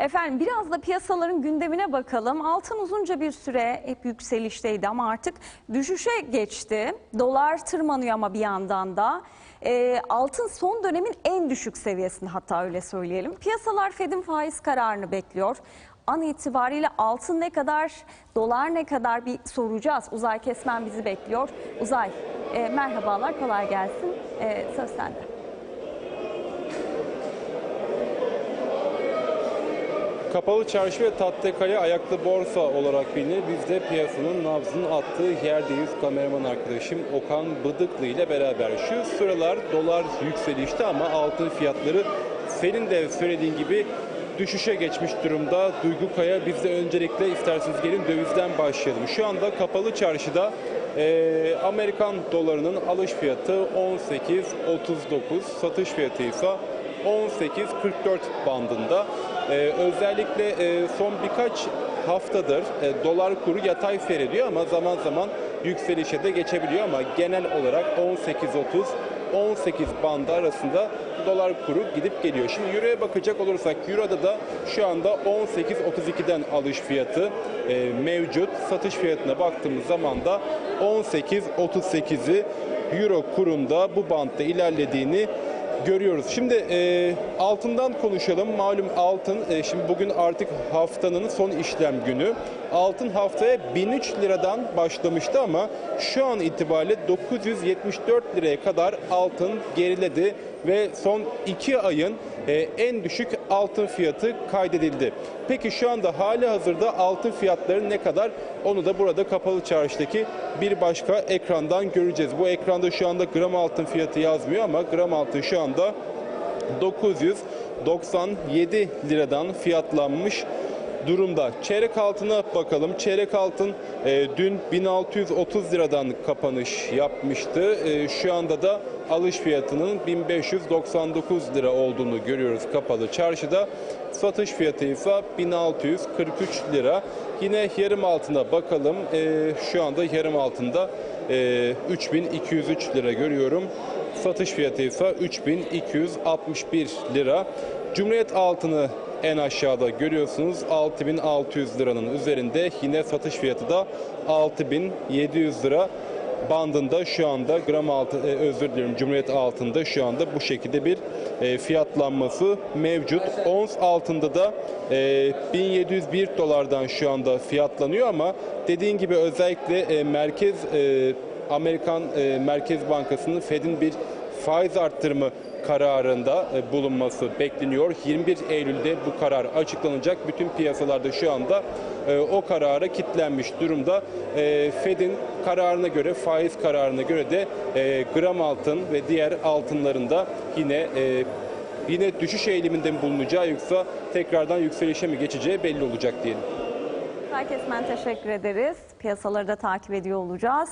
Efendim biraz da piyasaların gündemine bakalım. Altın uzunca bir süre hep yükselişteydi ama artık düşüşe geçti. Dolar tırmanıyor ama bir yandan da. Ee, altın son dönemin en düşük seviyesinde hatta öyle söyleyelim. Piyasalar Fed'in faiz kararını bekliyor. An itibariyle altın ne kadar, dolar ne kadar bir soracağız. Uzay Kesmen bizi bekliyor. Uzay e, merhabalar, kolay gelsin. E, söz sende. Kapalı çarşı ve Tatlıkale ayaklı borsa olarak bilinir. Biz de piyasanın nabzının attığı yerdeyiz. Kameraman arkadaşım Okan Bıdıklı ile beraber. Şu sıralar dolar yükselişte ama altın fiyatları senin de söylediğin gibi düşüşe geçmiş durumda. Duygu Kaya biz de öncelikle isterseniz gelin dövizden başlayalım. Şu anda kapalı çarşıda eee, Amerikan dolarının alış fiyatı 18.39, satış fiyatı ise 18.44 bandında. Ee, özellikle e, son birkaç haftadır e, dolar kuru yatay seyrediyor ama zaman zaman yükselişe de geçebiliyor ama genel olarak 18.30 18 bandı arasında dolar kuru gidip geliyor. Şimdi Euro'ya bakacak olursak Euro'da da şu anda 18.32'den alış fiyatı e, mevcut. Satış fiyatına baktığımız zaman da 18.38'i Euro kurunda bu bantta ilerlediğini görüyoruz. Şimdi e, altından konuşalım. Malum altın e, şimdi bugün artık haftanın son işlem günü. Altın haftaya 1003 liradan başlamıştı ama şu an itibariyle 974 liraya kadar altın geriledi ve son 2 ayın e, en düşük altın fiyatı kaydedildi. Peki şu anda hali hazırda altın fiyatları ne kadar? Onu da burada kapalı çarşıdaki bir başka ekrandan göreceğiz. Bu ekranda şu anda gram altın fiyatı yazmıyor ama gram altın şu anda 997 liradan fiyatlanmış durumda. Çeyrek altına bakalım. Çeyrek altın e, dün 1630 liradan kapanış yapmıştı. E, şu anda da alış fiyatının 1599 lira olduğunu görüyoruz kapalı çarşıda. Satış fiyatı ise 1643 lira. Yine yarım altına bakalım. E, şu anda yarım altında e, 3203 lira görüyorum. Satış fiyatı ise 3261 lira. Cumhuriyet altını en aşağıda görüyorsunuz 6600 liranın üzerinde yine satış fiyatı da 6700 lira bandında şu anda gram altı e, özür dilerim Cumhuriyet altında şu anda bu şekilde bir e, fiyatlanması mevcut. Ons altında da e, 1701 dolardan şu anda fiyatlanıyor ama dediğin gibi özellikle e, merkez e, Amerikan e, Merkez Bankası'nın Fed'in bir faiz arttırımı kararında e, bulunması bekleniyor. 21 Eylül'de bu karar açıklanacak. Bütün piyasalarda şu anda e, o karara kitlenmiş durumda. E, Fed'in kararına göre, faiz kararına göre de gram altın ve diğer altınlarında yine yine düşüş eğiliminde mi bulunacağı yoksa tekrardan yükselişe mi geçeceği belli olacak diyelim. Uzay Kesmen teşekkür ederiz. Piyasaları da takip ediyor olacağız.